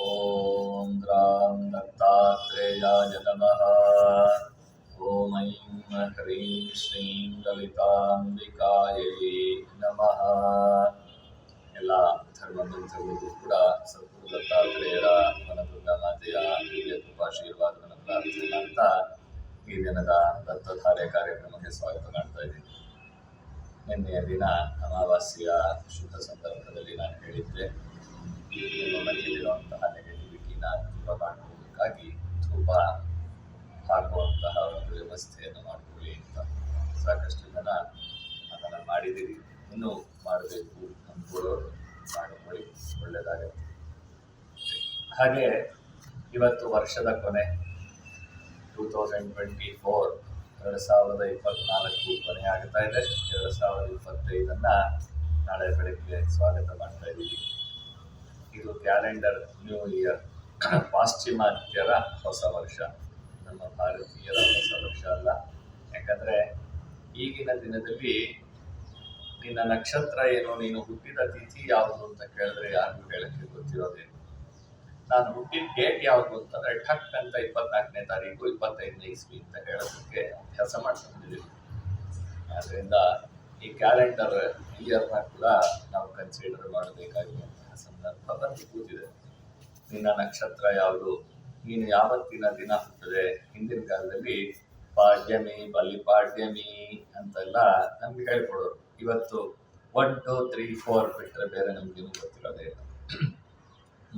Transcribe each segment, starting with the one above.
ॐ द्रां दत्तात्रेयाय नमः ॐ ऐं ह्रीं श्रीं ಲಲಿತಾಂಬಿಕಾಯೈ ನಮಃ ಎಲ್ಲ ಧರ್ಮಬಂಧುಗಳಿಗೂ ಕೂಡ ಸದ್ಗುರು ದತ್ತಾತ್ರೇಯರ ವನದುರ್ಗಾ ಮಾತೆಯ ಹಿರಿಯ ಕೃಪಾಶೀರ್ವಾದವನ್ನು ಪ್ರಾರ್ಥನೆ ಮಾಡ್ತಾ ಈ ದಿನದ ದತ್ತಧಾರೆ ಕಾರ್ಯಕ್ರಮಕ್ಕೆ ಸ್ವಾಗತ ಮಾಡ್ತಾ ಇದ್ದೀನಿ ನಿನ್ನೆಯ ದಿನ ಅಮಾವಾಸ್ಯೆಯ ಶುಭ ಸಂದರ್ಭದಲ್ಲಿ ಇನ್ನೂ ಮಾಡಬೇಕು ಅಂದ್ಕೊಳ್ಳೋರು ಮಾಡಿಕೊಳ್ಳಿ ಒಳ್ಳೆಯದಾಗುತ್ತೆ ಹಾಗೆ ಇವತ್ತು ವರ್ಷದ ಕೊನೆ ಟೂ ತೌಸಂಡ್ ಟ್ವೆಂಟಿ ಫೋರ್ ಎರಡು ಸಾವಿರದ ಇಪ್ಪತ್ನಾಲ್ಕು ಕೊನೆ ಆಗ್ತಾ ಇದೆ. ಎರಡು ಸಾವಿರದ ಇಪ್ಪತ್ತೈದನ್ನು ನಾಳೆ ಬೆಳಗ್ಗೆ ಸ್ವಾಗತ ಮಾಡ್ತಾ ಇದ್ದೀವಿ. ಇದು ಕ್ಯಾಲೆಂಡರ್ ನ್ಯೂ ಇಯರ್, ಪಾಶ್ಚಿಮಾತ್ಯರ ಹೊಸ ವರ್ಷ. ನಮ್ಮ ಭಾರತೀಯರ ಹೊಸ ವರ್ಷ ಅಲ್ಲ. ಯಾಕಂದರೆ ಈಗಿನ ದಿನದಲ್ಲಿ ನಿನ್ನ ನಕ್ಷತ್ರ ಏನು, ನೀನು ಹುಟ್ಟಿದ ತಿಥಿ ಯಾವುದು ಅಂತ ಕೇಳಿದ್ರೆ ಯಾರಿಗೂ ಹೇಳಕ್ಕೆ ಗೊತ್ತಿರೋದೇನು? ನಾನು ಹುಟ್ಟಿದ ಡೇಟ್ ಯಾವುದು ಅಂತಂದ್ರೆ ಠಕ್ ಅಂತ ಇಪ್ಪತ್ನಾಲ್ಕನೇ ತಾರೀಕು, ಇಪ್ಪತ್ತೈದನೇ ಇಸ್ವಿ ಅಂತ ಹೇಳೋದಕ್ಕೆ ಅಭ್ಯಾಸ ಮಾಡ್ಕೊಂಡಿದ್ದೀವಿ ಆದ್ರಿಂದ ಈ ಕ್ಯಾಲೆಂಡರ್ ಇಯರ್ನ ಕೂಡ ನಾವು ಕನ್ಸಿಡರ್ ಮಾಡಬೇಕಾಗಿರುವಂತಹ ಸಂದರ್ಭ ಬಂದು ಕೂತಿದೆ. ನಿನ್ನ ನಕ್ಷತ್ರ ಯಾವುದು? ನೀನು ಯಾವತ್ತಿನ ದಿನ ಹುಟ್ಟಿದೆ? ಹಿಂದಿನ ಕಾಲದಲ್ಲಿ ಪಾಡ್ಯಮಿ ಬಲಿಪಾಡ್ಯಮಿ ಅಂತೆಲ್ಲ ನಮ್ಗೆ ಹೇಳ್ಕೊಡೋರು. ಇವತ್ತು ಒನ್ ಟು ತ್ರೀ ಫೋರ್ ಬಿಟ್ಟರೆ ಬೇರೆ ನಮಗೇನು ಗೊತ್ತಿರೋದೇ ಇಲ್ಲ.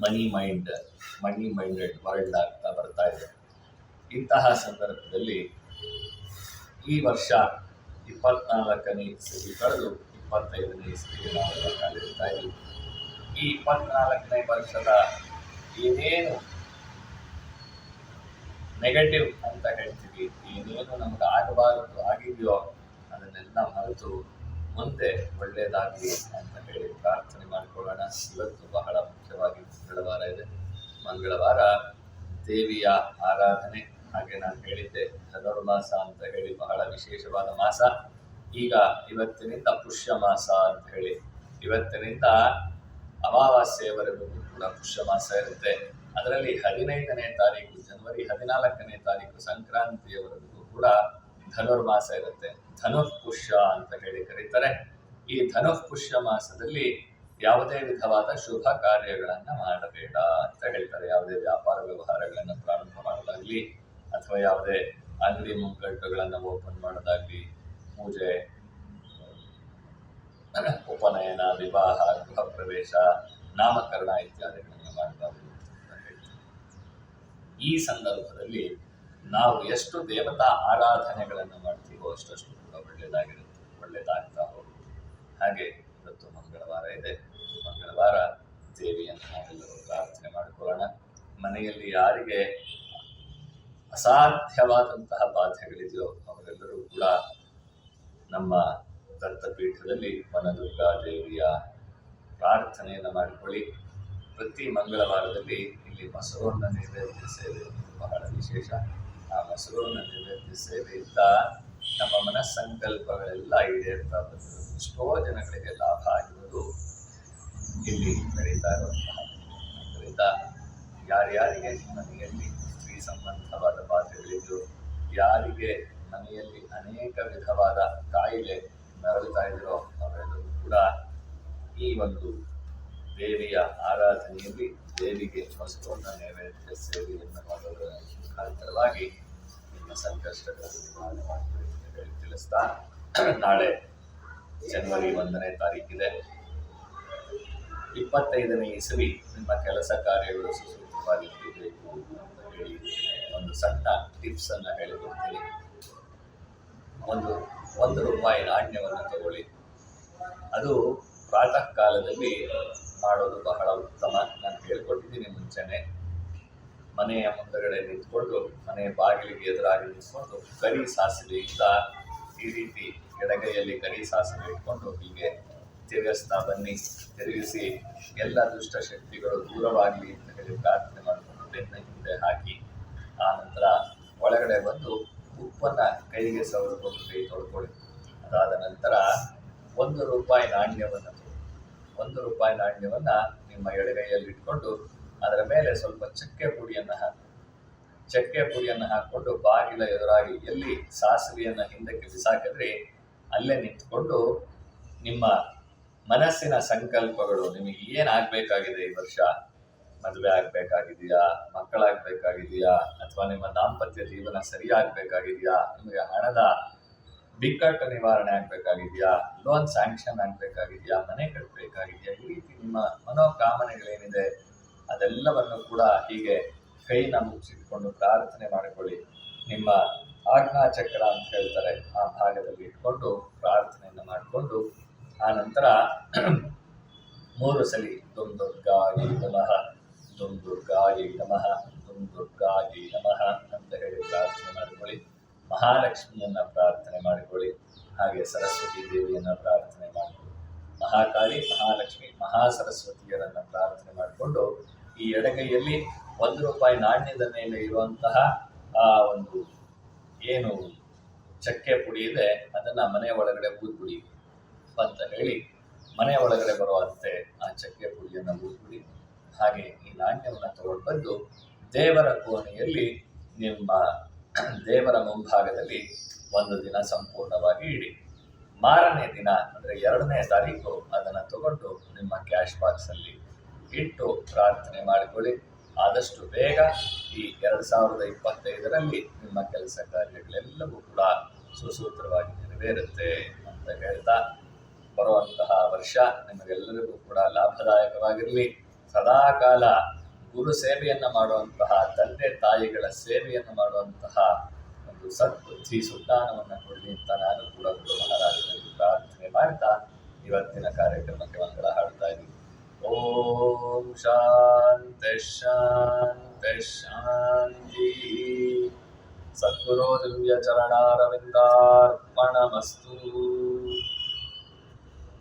Money mind money minded world ಆಗ್ತಾ ಬರ್ತಾ ಇದೆ. ಇಂತಹ ಸಂದರ್ಭದಲ್ಲಿ ಈ ವರ್ಷ ಇಪ್ಪತ್ನಾಲ್ಕನೇ ಇಸ್ವಿ ಕಳೆದು ಇಪ್ಪತ್ತೈದನೇ ಇಸ್ವಿಗೆ ನಾವು ಕಾಲಿಡ್ತಾ ಇದ್ದೀವಿ. ಈ ಇಪ್ಪತ್ನಾಲ್ಕನೇ ವರ್ಷದ ಏನೇನು ನೆಗೆಟಿವ್ ಅಂತ ಹೇಳ್ತೀವಿ, ಏನೇನು ನಮ್ಗೆ ಆಗಬಾರದು, ಆಗಿದೆಯೋ ಅದನ್ನೆಲ್ಲ ಮರೆತು ಮುಂದೆ ಒಳ್ಳೆಯದಾಗಲಿ ಅಂತ ಹೇಳಿ ಪ್ರಾರ್ಥನೆ ಮಾಡಿಕೊಳ್ಳೋಣ. ಇವತ್ತು ಬಹಳ ಮುಖ್ಯವಾಗಿ ಮಂಗಳವಾರ ಇದೆ. ಮಂಗಳವಾರ ದೇವಿಯ ಆರಾಧನೆ. ಹಾಗೆ ನಾನು ಹೇಳಿದ್ದೆ ಧನುರ್ಮಾಸ ಅಂತ ಹೇಳಿ ಬಹಳ ವಿಶೇಷವಾದ ಮಾಸ. ಈಗ ಇವತ್ತಿನಿಂದ ಪುಷ್ಯ ಮಾಸ ಅಂತ ಹೇಳಿ ಇವತ್ತಿನಿಂದ ಅಮಾವಾಸ್ಯೆಯವರೆಗೂ ಕೂಡ ಪುಷ್ಯ ಮಾಸ ಇರುತ್ತೆ. ಅದರಲ್ಲಿ ಹದಿನೈದನೇ ತಾರೀಕು, ಜನವರಿ ಹದಿನಾಲ್ಕನೇ ತಾರೀಕು, ಸಂಕ್ರಾಂತಿಯವರೆಗೂ ಕೂಡ ಧನುರ್ಮಾಸ ಇರುತ್ತೆ ಧನುಃಪುಷ್ಯ ಅಂತ ಹೇಳಿ ಕರೀತಾರೆ. ಈ ಧನುಃಪುಷ್ಯ ಮಾಸದಲ್ಲಿ ಯಾವುದೇ ವಿಧವಾದ ಶುಭ ಕಾರ್ಯಗಳನ್ನ ಮಾಡಬೇಡ ಅಂತ ಹೇಳ್ತಾರೆ. ಯಾವುದೇ ವ್ಯಾಪಾರ ವ್ಯವಹಾರಗಳನ್ನು ಪ್ರಾರಂಭ ಮಾಡೋದಾಗ್ಲಿ ಅಥವಾ ಯಾವುದೇ ಅಂಗಡಿ ಮುಂಗಟ್ಟುಗಳನ್ನು ಓಪನ್ ಮಾಡೋದಾಗ್ಲಿ, ಪೂಜೆ, ಉಪನಯನ, ವಿವಾಹ, ಗೃಹ ಪ್ರವೇಶ, ನಾಮಕರಣ ಇತ್ಯಾದಿಗಳನ್ನು ಹೇಳ್ತಾರೆ. ಈ ಸಂದರ್ಭದಲ್ಲಿ ನಾವು ಎಷ್ಟು ದೇವತಾ ಆರಾಧನೆಗಳನ್ನು ಮಾಡ್ತೀವೋ ಅಷ್ಟಷ್ಟು ಕೂಡ ಒಳ್ಳೆಯದಾಗಿರುತ್ತೆ ಒಳ್ಳೆಯದಾಗ್ತಾ ಹೋಗುತ್ತೆ. ಹಾಗೆ ಇವತ್ತು ಮಂಗಳವಾರ ಇದೆ. ಮಂಗಳವಾರ ದೇವಿಯನ್ನು ನಾವೆಲ್ಲರೂ ಪ್ರಾರ್ಥನೆ ಮಾಡಿಕೊಳ್ಳೋಣ. ಮನೆಯಲ್ಲಿ ಯಾರಿಗೆ ಅಸಾಧ್ಯವಾದಂತಹ ಬಾಧೆಗಳಿದೆಯೋ ಅವರೆಲ್ಲರೂ ಕೂಡ ನಮ್ಮ ದತ್ತಪೀಠದಲ್ಲಿ ವನದುರ್ಗಾ ದೇವಿಯ ಪ್ರಾರ್ಥನೆಯನ್ನು ಮಾಡಿಕೊಳ್ಳಿ. ಪ್ರತಿ ಮಂಗಳವಾರದಲ್ಲಿ ಇಲ್ಲಿ ಮೊಸರನ್ನ ನೈವೇದ್ಯ ಸೇವೆ ಬಹಳ ವಿಶೇಷ. ಆ ಮೊಸರನ್ನ ನೈವೇದ್ಯ ಸೇವೆಯಿಂದ ನಮ್ಮ ಮನಸ್ಸಂಕಲ್ಪಗಳೆಲ್ಲ ಈಡೇರ್ತಾ ಎಷ್ಟೋ ಜನಗಳಿಗೆ ಲಾಭ ಆಗಿರೋದು ಇಲ್ಲಿ ನಡೀತಾ ಇರುವಂತಹ ಅದರಿಂದ ಯಾರ್ಯಾರಿಗೆ ಮನೆಯಲ್ಲಿ ಸ್ತ್ರೀ ಸಂಬಂಧವಾದ ಬಾಧೆಗಳಿದ್ದು ಯಾರಿಗೆ ಮನೆಯಲ್ಲಿ ಅನೇಕ ವಿಧವಾದ ಕಾಯಿಲೆ ನರಳುತ್ತಾ ಇದ್ರೋ ಅವರೆಲ್ಲರೂ ಕೂಡ ಈ ಒಂದು ದೇವಿಯ ಆರಾಧನೆಯಲ್ಲಿ ದೇವಿಗೆ ವಸ್ತುವನ್ನ ನೈವೇದ್ಯ ಸೇವೆಯನ್ನು ಮಾಡೋದರ ಮುಖಾಂತರವಾಗಿ ಹೇಳಿ ತಿಳಿಸ್ತಾ ನಾಳೆ ಜನವರಿ ಒಂದನೇ ತಾರೀಕಿದೆ. ಇಪ್ಪತ್ತೈದನೇ ಇಸವಿ ನಿಮ್ಮ ಕೆಲಸ ಕಾರ್ಯಗಳು ಸುಸೂತ್ರವಾಗಿ ಇರಬೇಕು ಅಂತ ಹೇಳಿ ಒಂದು ಸಣ್ಣ ಟಿಪ್ಸ್ ಅನ್ನ ಹೇಳಿಕೊಡ್ತೀನಿ ಒಂದು ಒಂದು ರೂಪಾಯಿ ನಾಣ್ಯವನ್ನು ತಗೊಳ್ಳಿ. ಅದು ಪ್ರಾತಃ ಕಾಲದಲ್ಲಿ ಮಾಡೋದು ಬಹಳ ಉತ್ತಮ. ನಾನು ಹೇಳ್ಕೊಟ್ಟಿದ್ದೀನಿ ಮುಂಚೆನೆ. ಮನೆಯ ಮುಂದಗಡೆ ನಿಂತ್ಕೊಂಡು ಮನೆಯ ಬಾಗಿಲಿಗೆ ಎದುರಾಗಿ ನಿಂತ್ಕೊಂಡು ಕರಿ ಸಾಸಿವೆಯಿಂದ ಈ ರೀತಿ ಎಡಗೈಯಲ್ಲಿ ಕರಿ ಸಾಸಿವೆ ಇಟ್ಕೊಂಡು ಹೀಗೆ ತಿರುಗಿಸ್ತಾ ಬನ್ನಿ, ತಿರುಗಿಸಿ ಎಲ್ಲ ದುಷ್ಟ ಶಕ್ತಿಗಳು ದೂರವಾಗಲಿ ಅಂತ ಹೇಳಿ ಪ್ರಾರ್ಥನೆ ಮಾಡಿಕೊಂಡು ಬೆನ್ನ ಹಿಂದೆ ಹಾಕಿ, ಆ ನಂತರ ಒಳಗಡೆ ಬಂದು ಉಪ್ಪನ್ನ ಕೈಗೆ ಸವರಿಕೊಂಡು ಕೈ ತೊಳ್ಕೊಳ್ಳಿ ಅದಾದ ನಂತರ ಒಂದು ರೂಪಾಯಿ ನಾಣ್ಯವನ್ನು. ಒಂದು ರೂಪಾಯಿ ನಾಣ್ಯವನ್ನು ನಿಮ್ಮ ಎಡಗೈಯಲ್ಲಿ ಇಟ್ಕೊಂಡು ಅದರ ಮೇಲೆ ಸ್ವಲ್ಪ ಚಕ್ಕೆ ಪುಡಿಯನ್ನು ಹಾಕಿ. ಚಕ್ಕೆ ಪುಡಿಯನ್ನು ಹಾಕೊಂಡು ಬಾಗಿಲ ಎದುರಾಗಿ ಎಲ್ಲಿ ಸಾಸಿವೆಯನ್ನ ಹಿಂದಕ್ಕೆ ಬಿಸಾಕಿದ್ರೆ ಅಲ್ಲೇ ನಿಂತ್ಕೊಂಡು ನಿಮ್ಮ ಮನಸ್ಸಿನ ಸಂಕಲ್ಪಗಳು ನಿಮಗೆ ಏನಾಗಬೇಕಾಗಿದೆ ಈ ವರ್ಷ? ಮದುವೆ ಆಗಬೇಕಾಗಿದೆಯಾ? ಮಕ್ಕಳಾಗಬೇಕಾಗಿದೆಯಾ? ಅಥವಾ ನಿಮ್ಮ ದಾಂಪತ್ಯ ಜೀವನ ಸರಿಯಾಗಬೇಕಾಗಿದೆಯಾ? ನಿಮಗೆ ಹಣದ ಬಿಕ್ಕಟ್ಟು ನಿವಾರಣೆ ಆಗಬೇಕಾಗಿದೆಯಾ? Loan sanction ಆಗಬೇಕಾಗಿದೆಯಾ? ಮನೆ ಕಟ್ಟಬೇಕಾಗಿದೆಯಾ ಈ ರೀತಿ ನಿಮ್ಮ ಮನೋಕಾಮನೆಗಳೇನಿದೆ? ಅದೆಲ್ಲವನ್ನು ಕೂಡ ಹೀಗೆ ಕೈನ ಮುಚ್ಚಿಟ್ಕೊಂಡು ಪ್ರಾರ್ಥನೆ ಮಾಡಿಕೊಳ್ಳಿ. ನಿಮ್ಮ ಆಜ್ಞಾ ಚಕ್ರ ಅಂತ ಹೇಳ್ತಾರೆ, ಆ ಭಾಗದಲ್ಲಿ ಇಟ್ಕೊಂಡು ಪ್ರಾರ್ಥನೆಯನ್ನು ಮಾಡಿಕೊಂಡು, ಆ ನಂತರ ಮೂರು ಸಲಿ ದುಂ ದುರ್ಗಾಯಿ ನಮಃ, ದುಂ ದುರ್ಗಾಯಿ ನಮಃ, ದುಂ ದುರ್ಗಾಯಿ ನಮಃ ಅಂತ ಹೇಳಿ ಪ್ರಾರ್ಥನೆ ಮಾಡಿಕೊಳ್ಳಿ. ಮಹಾಲಕ್ಷ್ಮಿಯನ್ನ ಪ್ರಾರ್ಥನೆ ಮಾಡಿಕೊಳ್ಳಿ, ಹಾಗೆ ಸರಸ್ವತಿ ದೇವಿಯನ್ನ ಪ್ರಾರ್ಥನೆ ಮಾಡಿಕೊಳ್ಳಿ. ಮಹಾಕಾಳಿ, ಮಹಾಲಕ್ಷ್ಮಿ ಮಹಾ ಸರಸ್ವತಿಯರನ್ನ ಪ್ರಾರ್ಥನೆ ಮಾಡಿಕೊಂಡು ಈ ಎಡಗೈಯಲ್ಲಿ ಒಂದು ರೂಪಾಯಿ ನಾಣ್ಯದ ಮೇಲೆ ಇರುವಂತಹ ಆ ಒಂದು ಏನು ಚಕ್ಕೆ ಪುಡಿ ಇದೆ, ಅದನ್ನ ಮನೆ ಒಳಗಡೆ ಊದ್ಬಿಡಿ ಅಂತ ಹೇಳಿ ಮನೆ ಒಳಗಡೆ ಬರುವಂತೆ ಆ ಚಕ್ಕೆ ಪುಡಿಯನ್ನು ಊದ್ಬಿಡಿ. ಹಾಗೆ ಈ ನಾಣ್ಯವನ್ನು ತಗೊಂಡು ಬಂದು ದೇವರ ಕೋಣೆಯಲ್ಲಿ ನಿಮ್ಮ ದೇವರ ಮುಂಭಾಗದಲ್ಲಿ ಒಂದು ದಿನ ಸಂಪೂರ್ಣವಾಗಿ ಇಡಿ. ಮಾರನೇ ದಿನ, ಅಂದ್ರೆ ಎರಡನೇ ತಾರೀಕು, ಅದನ್ನ ತಗೊಂಡು ನಿಮ್ಮ ಕ್ಯಾಶ್ ಬಾಕ್ಸ್ ಅಲ್ಲಿ ಇಟ್ಟು ಪ್ರಾರ್ಥನೆ ಮಾಡಿಕೊಳ್ಳಿ. ಆದಷ್ಟು ಬೇಗ ಈ ಎರಡು ಸಾವಿರದ ಇಪ್ಪತ್ತೈದರಲ್ಲಿ ನಿಮ್ಮ ಕೆಲಸ ಕಾರ್ಯಗಳೆಲ್ಲವೂ ಕೂಡ ಸುಸೂತ್ರವಾಗಿ ನೆರವೇರುತ್ತೆ ಅಂತ ಹೇಳ್ತಾ ಬರುವಂತಹ ವರ್ಷ ನಿಮಗೆಲ್ಲರಿಗೂ ಕೂಡ ಲಾಭದಾಯಕವಾಗಿರಲಿ. ಸದಾಕಾಲ ಗುರು ಸೇವೆಯನ್ನ ಮಾಡುವಂತಹ, ತಂದೆ ತಾಯಿಗಳ ಸೇವೆಯನ್ನು ಮಾಡುವಂತಹ ಒಂದು ಸತ್ ಶ್ರೀ ಸುಲ್ತಾನವನ್ನು ಕೊಡಲಿ ಅಂತ ನಾನು ಕೂಡ ಗುರು ಮಹಾರಾಜರಲ್ಲಿ ಪ್ರಾರ್ಥನೆ ಮಾಡ್ತಾ ಇವತ್ತಿನ ಕಾರ್ಯಕ್ರಮಕ್ಕೆ ಮಂಗಳ ಹಾಡ್ತಾ ಇದ್ದೀನಿ. ಓಂ ಶಾಂತಿ ಶಾಂತಿ ಶಾಂತಿ. ಸದ್ಗುರು ದಿವ್ಯ ಚರಣಾರವಿಂದಾರ್ಪಣಮಸ್ತು